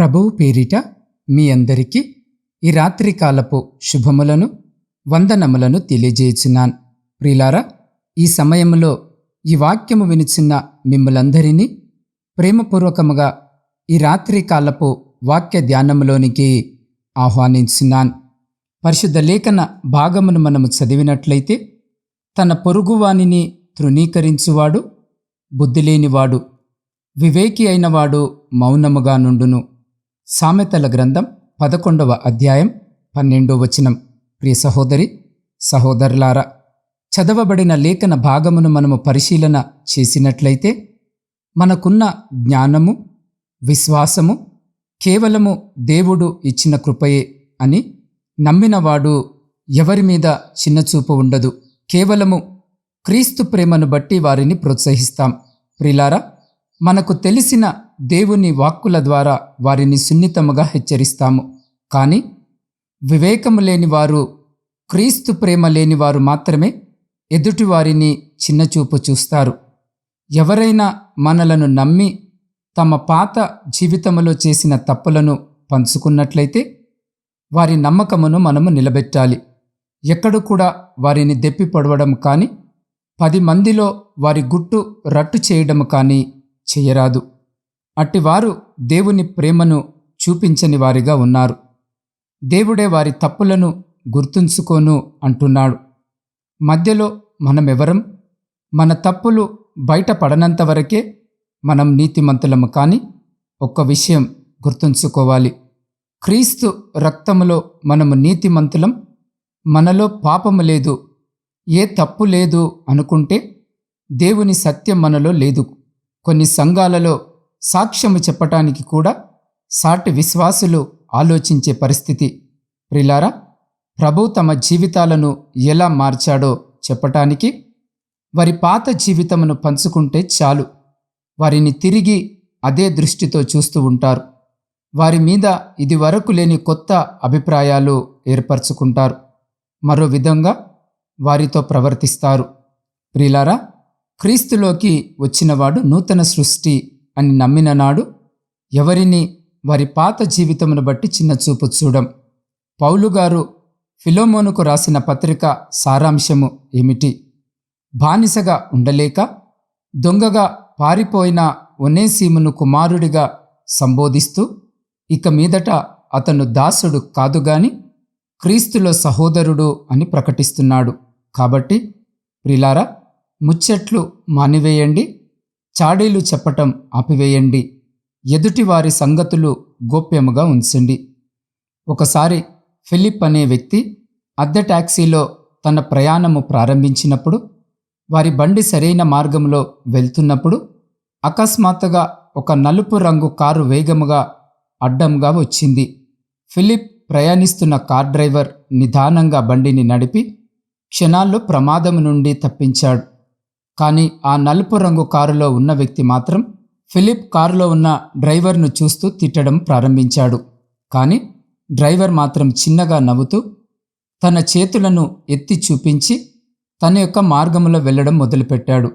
ప్రభువు పేరిట మీ అందరికీ ఈ రాత్రికాలపు శుభములను వందనములను తెలియజేయుచున్నాను. ప్రిలారా ఈ సమయంలో ఈ వాక్యము వినిచిన్న మిమ్మలందరినీ ప్రేమపూర్వకముగా ఈ రాత్రికాలపు వాక్య ధ్యానములోనికి ఆహ్వానించున్నాను. పరిశుద్ధ లేఖన భాగమును మనము చదివినట్లయితే తన పొరుగువానిని తృణీకరించువాడు బుద్ధి లేనివాడు వివేకి అయినవాడు మౌనముగా నుండును. సామెతల గ్రంథం పదకొండవ అధ్యాయం పన్నెండో వచనం. ప్రియ సహోదరి సహోదరులారా చదవబడిన లేఖన భాగమును మనము పరిశీలన చేసినట్లయితే మనకున్న జ్ఞానము విశ్వాసము కేవలము దేవుడు ఇచ్చిన కృపయే అని నమ్మినవాడు ఎవరి మీద చిన్నచూపు ఉండదు. కేవలము క్రీస్తు ప్రేమను బట్టి వారిని ప్రోత్సహిస్తాం. ప్రిలారా మనకు తెలిసిన దేవుని వాక్కుల ద్వారా వారిని సున్నితముగా హెచ్చరిస్తాము. కానీ వివేకము లేని వారు క్రీస్తు ప్రేమ లేని వారు మాత్రమే ఎదుటివారిని చిన్నచూపు చూస్తారు. ఎవరైనా మనలను నమ్మి తమ పాత జీవితములో చేసిన తప్పులను పంచుకున్నట్లయితే వారి నమ్మకమును మనము నిలబెట్టాలి. ఎక్కడు కూడా వారిని దెప్పి పొడవడం కానీ పది మందిలో వారి గుట్టు రట్టు చేయడం కానీ చేయరాదు. అట్టివారు దేవుని ప్రేమను చూపించని వారిగా ఉన్నారు. దేవుడే వారి తప్పులను గుర్తుంచుకోను అంటున్నాడు. మధ్యలో మనమెవరం? మన తప్పులు బయటపడనంత వరకే మనం నీతిమంతులము కానీ ఒక్క విషయం గుర్తుంచుకోవాలి. క్రీస్తు రక్తములో మనము నీతిమంతులం. మనలో పాపము లేదు. ఏ తప్పు లేదు అనుకుంటే దేవుని సత్యం మనలో లేదు. కొన్ని సంఘాలలో సాక్ష్యము చెప్పటానికి కూడా సాటి విశ్వాసులు ఆలోచించే పరిస్థితి. ప్రిలారా ప్రభు తమ జీవితాలను ఎలా మార్చాడో చెప్పటానికి వారి పాత జీవితమును పంచుకుంటే చాలు. వారిని తిరిగి అదే దృష్టితో చూస్తూ ఉంటారు. వారి మీద ఇది వరకు లేని కొత్త అభిప్రాయాలు ఏర్పరచుకుంటారు. మరో విధంగా వారితో ప్రవర్తిస్తారు. ప్రిలారా క్రీస్తులోకి వచ్చినవాడు నూతన సృష్టి అని నమ్మిన నాడు ఎవరిని వారి పాత జీవితమును బట్టి చిన్న చూపు చూడం. పౌలు గారు ఫిలోమోనుకు రాసిన పత్రిక సారాంశము ఏమిటి? బానిసగా ఉండలేక దొంగగా పారిపోయిన ఒనేసీమును కుమారుడిగా సంబోధిస్తూ ఇక మీదట అతను దాసుడు కాదుగాని క్రీస్తులో సహోదరుడు అని ప్రకటిస్తున్నాడు. కాబట్టి ప్రిలారా ముచ్చట్లు మానివేయండి చాడీలు చెప్పటం ఆపివేయండి ఎదుటివారి సంగతులు గోప్యముగా ఉంచండి. ఒకసారి ఫిలిప్ అనే వ్యక్తి అద్దె టాక్సీలో తన ప్రయాణము ప్రారంభించినప్పుడు వారి బండి సరైన మార్గంలో వెళ్తున్నప్పుడు అకస్మాత్తుగా ఒక నలుపు రంగు కారు వేగముగా అడ్డంగా వచ్చింది. ఫిలిప్ ప్రయాణిస్తున్న కార్ డ్రైవర్ నిదానంగా బండిని నడిపి క్షణాల్లో ప్రమాదం నుండి తప్పించాడు. కానీ ఆ నలుపు రంగు కారులో ఉన్న వ్యక్తి మాత్రం ఫిలిప్ కారులో ఉన్న డ్రైవర్ను చూస్తూ తిట్టడం ప్రారంభించాడు. కానీ డ్రైవర్ మాత్రం చిన్నగా నవ్వుతూ తన చేతులను ఎత్తి చూపించి తన యొక్క మార్గంలో వెళ్ళడం మొదలుపెట్టాడు.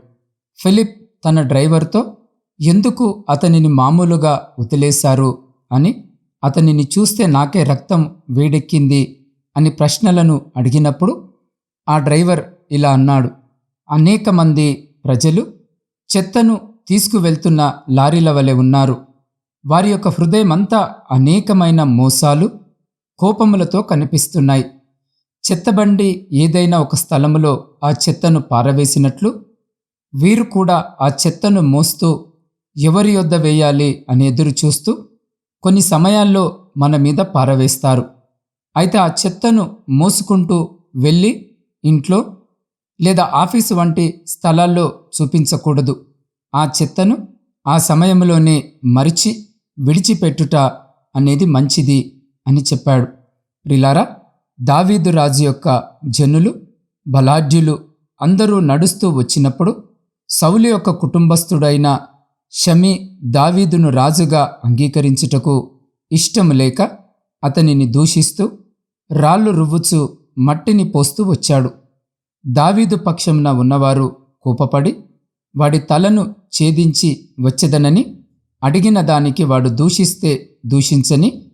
ఫిలిప్ తన డ్రైవర్తో ఎందుకు అతనిని మామూలుగా వదిలేశారు? అని అతనిని చూస్తే నాకే రక్తం వేడెక్కింది అని ప్రశ్నలను అడిగినప్పుడు ఆ డ్రైవర్ ఇలా అన్నాడు. అనేక మంది ప్రజలు చెత్తను తీసుకువెళ్తున్న లారీల వలె ఉన్నారు. వారి యొక్క హృదయమంతా అనేకమైన మోసాలు కోపములతో కనిపిస్తున్నాయి. చెత్తబండి ఏదైనా ఒక స్థలములో ఆ చెత్తను పారవేసినట్లు వీరు కూడా ఆ చెత్తను మోస్తూ ఎవరి యొద్ద వేయాలి అని ఎదురు చూస్తూ కొన్ని సమయాల్లో మన మీద పారవేస్తారు. అయితే ఆ చెత్తను మోసుకుంటూ వెళ్ళి ఇంట్లో లేదా ఆఫీసు వంటి స్థలాల్లో చూపించకూడదు. ఆ చెత్తను ఆ సమయంలోనే మరిచి విడిచిపెట్టుట అనేది మంచిది అని చెప్పాడు. ప్రిలారా దావీదు రాజు యొక్క జనులు బలాఢ్యులు అందరూ నడుస్తూ వచ్చినప్పుడు సౌలు యొక్క కుటుంబస్థుడైన షమి దావీదును రాజుగా అంగీకరించుటకు ఇష్టం లేక అతనిని దూషిస్తూ రాళ్ళు రువ్వుచు మట్టిని పోస్తూ వచ్చాడు. దావీదు పక్షంన ఉన్నవారు కోపపడి వాడి తలను ఛేదించి వచ్చెదనని అడిగిన దానికి వాడు దూషిస్తే దూషించని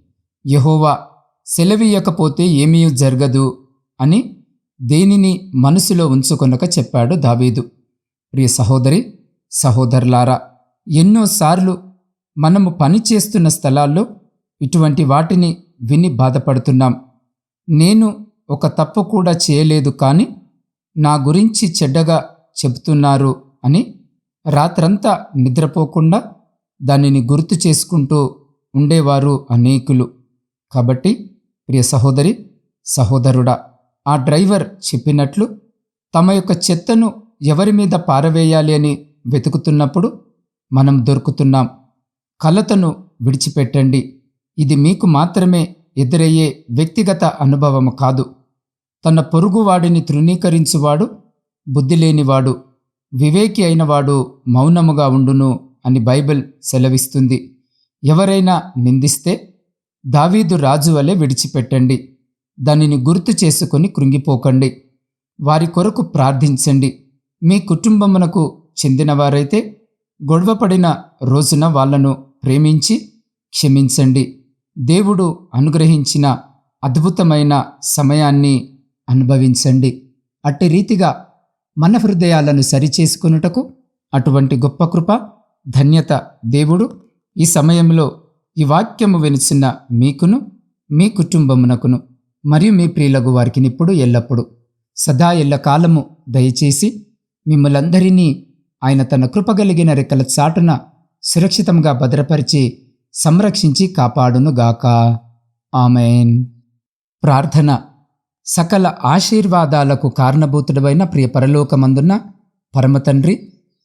యహోవా సెలవీయకపోతే ఏమీ జరగదు అని దేనిని మనసులో ఉంచుకొనక చెప్పాడు దావీదు. ప్రియ సహోదరి సహోదరులారా ఎన్నోసార్లు మనము పని చేస్తున్న స్థలాల్లో ఇటువంటి వాటిని విని బాధపడుతున్నాం. నేను ఒక తప్పు కూడా చేయలేదు కానీ నా గురించి చెడ్డగా చెబుతున్నారు అని రాత్రంతా నిద్రపోకుండా దానిని గుర్తు చేసుకుంటూ ఉండేవారు అనేకులు. కాబట్టి ప్రియ సహోదరి సహోదరుడా ఆ డ్రైవర్ చెప్పినట్లు తమ యొక్క చెత్తను ఎవరి మీద పారవేయాలి అని వెతుకుతున్నప్పుడు మనం దొరుకుతున్నాం. కలతను విడిచిపెట్టండి. ఇది మీకు మాత్రమే ఎదురయ్యే వ్యక్తిగత అనుభవము కాదు. తన పొరుగువాడిని తృణీకరించువాడు బుద్ధి లేనివాడు వివేకి అయినవాడు మౌనముగా ఉండును అని బైబిల్ సెలవిస్తుంది. ఎవరైనా నిందిస్తే దావీదు రాజు వలె విడిచిపెట్టండి. దానిని గుర్తు చేసుకొని కృంగిపోకండి. వారి కొరకు ప్రార్థించండి. మీ కుటుంబమునకు చెందినవారైతే గొడవపడిన రోజున వాళ్ళను ప్రేమించి క్షమించండి. దేవుడు అనుగ్రహించిన అద్భుతమైన సమయాన్ని అనుభవించండి. అట్టి రీతిగా మన హృదయాలను సరిచేసుకొనుటకు అటువంటి గొప్ప కృప ధన్యత దేవుడు ఈ సమయంలో ఈ వాక్యము వినిచిన మీకును మీ కుటుంబమునకును మరియు మీ ప్రియులకు వారికి ఇప్పుడు ఎల్లప్పుడు సదా ఎల్ల కాలము దయచేసి మిమ్మలందరినీ ఆయన తన కృపగలిగిన రెక్కల చాటున సురక్షితంగా భద్రపరిచి సంరక్షించి కాపాడునుగాక. ఆమెన్. ప్రార్థన సకల ఆశీర్వాదాలకు కారణభూతుడమైన ప్రియ పరలోకమందున్న పరమతండ్రి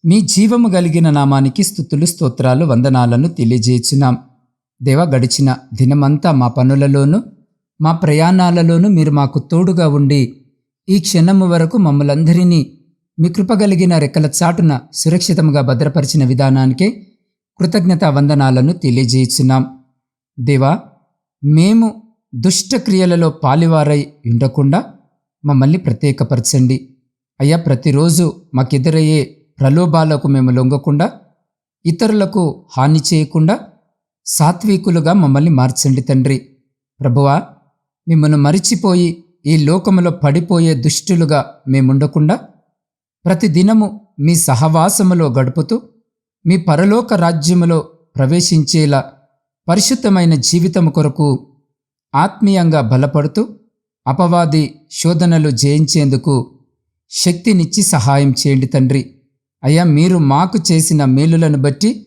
మీ జీవము కలిగిన నామానికి స్థుతులు స్తోత్రాలు వందనాలను తెలియజేచున్నాం దేవ గడిచిన దినమంతా మా పనులలోనూ మా ప్రయాణాలలోనూ మీరు మాకు తోడుగా ఉండి ఈ క్షణము వరకు మమ్మలందరినీ మీ కృపగలిగిన రెక్కల చాటున సురక్షితంగా భద్రపరిచిన విధానానికే కృతజ్ఞత వందనాలను తెలియజేయుచున్నాం. దేవా మేము దుష్టక్రియలలో పాలివారై ఉండకుండా మమ్మల్ని ప్రత్యేకపరచండి. అయ్యా ప్రతిరోజు మాకెదురయ్యే ప్రలోభాలకు మేము లొంగకుండా ఇతరులకు హాని చేయకుండా సాత్వికులుగా మమ్మల్ని మార్చండి తండ్రి. ప్రభువా మిమ్మల్ని మరిచిపోయి ఈ లోకములో పడిపోయే దుష్టులుగా మేముండకుండా ప్రతిదినము మీ సహవాసములో గడుపుతూ మీ పరలోక రాజ్యములో ప్రవేశించేలా పరిశుద్ధమైన జీవితం కొరకు ఆత్మీయంగా బలపడుతూ అపవాది శోధనలు జయించేందుకు శక్తినిచ్చి సహాయం చేయండి తండ్రి. అయ్యా మీరు మాకు చేసిన మేలులను బట్టి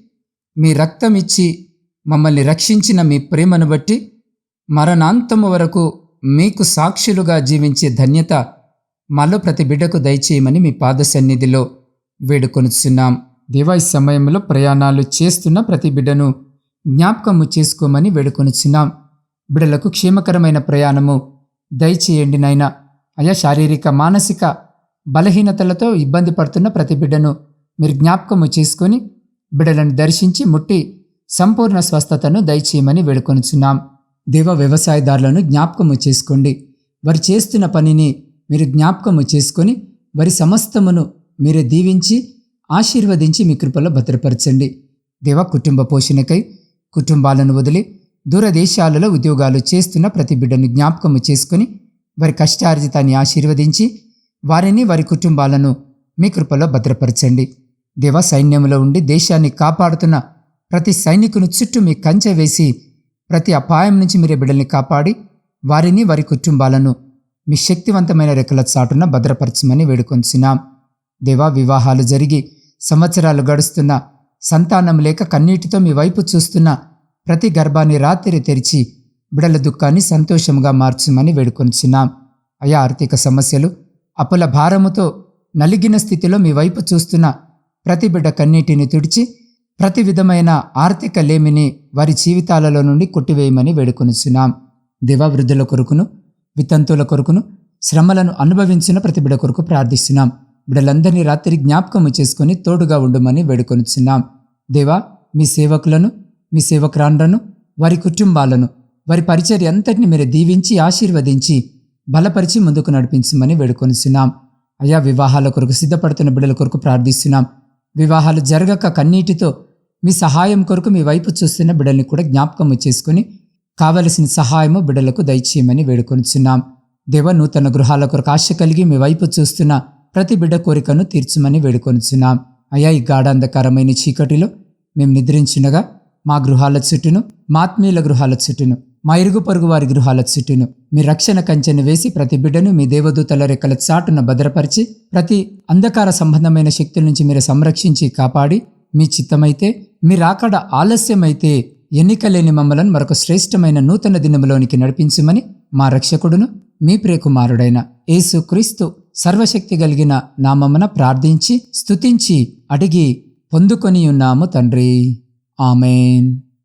మీ రక్తం ఇచ్చి మమ్మల్ని రక్షించిన మీ ప్రేమను బట్టి మరణాంతము వరకు మీకు సాక్షులుగా జీవించే ధన్యత మాలో ప్రతి బిడ్డకు దయచేయమని మీ పాద సన్నిధిలో వేడుకొనుచున్నాం. దేవా ఈ సమయంలో ప్రయాణాలు చేస్తున్న ప్రతి బిడ్డను జ్ఞాపకము చేసుకోమని వేడుకొనుచున్నాం. బిడలకు క్షేమకరమైన ప్రయాణము. దయచేయండి నాయనా. అయా శారీరక మానసిక బలహీనతలతో ఇబ్బంది పడుతున్న ప్రతి బిడ్డను మీరు జ్ఞాపకము చేసుకొని బిడ్డలను దర్శించి ముట్టి సంపూర్ణ స్వస్థతను దయచేయమని వేడుకొనుచున్నాం. దేవ వ్యవసాయదారులను జ్ఞాపకము చేసుకోండి. వారు చేస్తున్న పనిని మీరు జ్ఞాపకము చేసుకొని వారి సమస్తమును మీరే దీవించి ఆశీర్వదించి మీ కృపలో భద్రపరచండి. దేవ కుటుంబ పోషణకై కుటుంబాలను వదిలి దూరదేశాలలో ఉద్యోగాలు చేస్తున్న ప్రతి బిడ్డను జ్ఞాపకము చేసుకొని వారి కష్టార్జితాన్ని ఆశీర్వదించి వారిని వారి కుటుంబాలను మీ కృపలో భద్రపరచండి. దేవ సైన్యంలో ఉండి దేశాన్ని కాపాడుతున్న ప్రతి సైనికుని చుట్టూ మీ కంచె వేసి ప్రతి అపాయం నుంచి మీరే బిడ్డల్ని కాపాడి వారిని వారి కుటుంబాలను మీ శక్తివంతమైన రెక్కల చాటున భద్రపరచమని వేడుకొంచున్నాం. దేవా వివాహాలు జరిగి సంవత్సరాలు గడుస్తున్న సంతానం లేక కన్నీటితో మీ వైపు చూస్తున్న ప్రతి గర్భాన్ని రాత్రి తెరిచి బిడల దుఃఖాన్ని సంతోషంగా మార్చమని వేడుకొంచున్నాం అయా ఆర్థిక సమస్యలు అప్పుల భారముతో నలిగిన స్థితిలో మీ వైపు చూస్తున్న ప్రతి బిడ్డ కన్నీటిని తుడిచి ప్రతి విధమైన ఆర్థిక లేమిని వారి జీవితాలలో నుండి కొట్టివేయమని వేడుకొనుచున్నాం. దివవృద్ధుల కొరకును వితంతువుల కొరకును శ్రమలను అనుభవించిన ప్రతి బిడ కొరకు ప్రార్థిస్తున్నాం. బిడలందరినీ రాత్రి జ్ఞాపకము చేసుకొని తోడుగా ఉండమని వేడుకొనుచున్నాం. దేవా మీ సేవకులను మీ సేవకురాండ్రను వారి కుటుంబాలను వారి పరిచర్య అంతటిని మీరు దీవించి ఆశీర్వదించి బలపరిచి ముందుకు నడిపించమని వేడుకొనిస్తున్నాం అయా వివాహాల కొరకు సిద్ధపడుతున్న బిడ్డల కొరకు ప్రార్థిస్తున్నాం. వివాహాలు జరగక కన్నీటితో మీ సహాయం కొరకు మీ వైపు చూస్తున్న బిడ్డల్ని కూడా జ్ఞాపకము చేసుకుని కావలసిన సహాయము బిడ్డలకు దయచేయమని వేడుకొనిచున్నాం. దేవ నూతన గృహాల కొరకు ఆశ కలిగి మీ వైపు చూస్తున్న ప్రతి బిడ్డ కోరికను తీర్చమని వేడుకొనిచున్నాం. అయా ఈ గాఢాంధకరమైన చీకటిలో మేము నిద్రించినగా మా గృహాల చుట్టూను మా ఆత్మీయుల గృహాల చుట్టూను మా ఇరుగు పొరుగు వారి గృహాల చుట్టూను. మీ రక్షణ కంచెను వేసి ప్రతి బిడ్డను మీ దేవదూతల రెక్కల చాటున భద్రపరిచి ప్రతి అంధకార సంబంధమైన శక్తుల నుంచి మీరు సంరక్షించి కాపాడి మీ చిత్తమైతే మీ రాకడ ఆలస్యమైతే ఎన్నిక లేని మమ్మలను మరొక శ్రేష్టమైన నూతన దినములోనికి నడిపించమని మా రక్షకుడును మీ ప్రియకుమారుడైన యేసు క్రీస్తు సర్వశక్తి కలిగిన నామమున ప్రార్థించి స్తుతించి అడిగి పొందుకొని ఉన్నాము తండ్రి. ఆమెన్